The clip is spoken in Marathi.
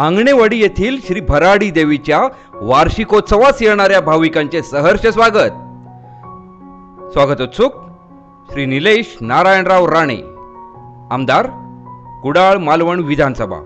आंगणेवाडी येथील श्री भराडी देवीच्या वार्षिकोत्सवास येणाऱ्या भाविकांचे सहर्ष स्वागत. स्वागत उत्सुक श्री निलेश नारायणराव राणे आमदार कुडाळ मालवण विधानसभा.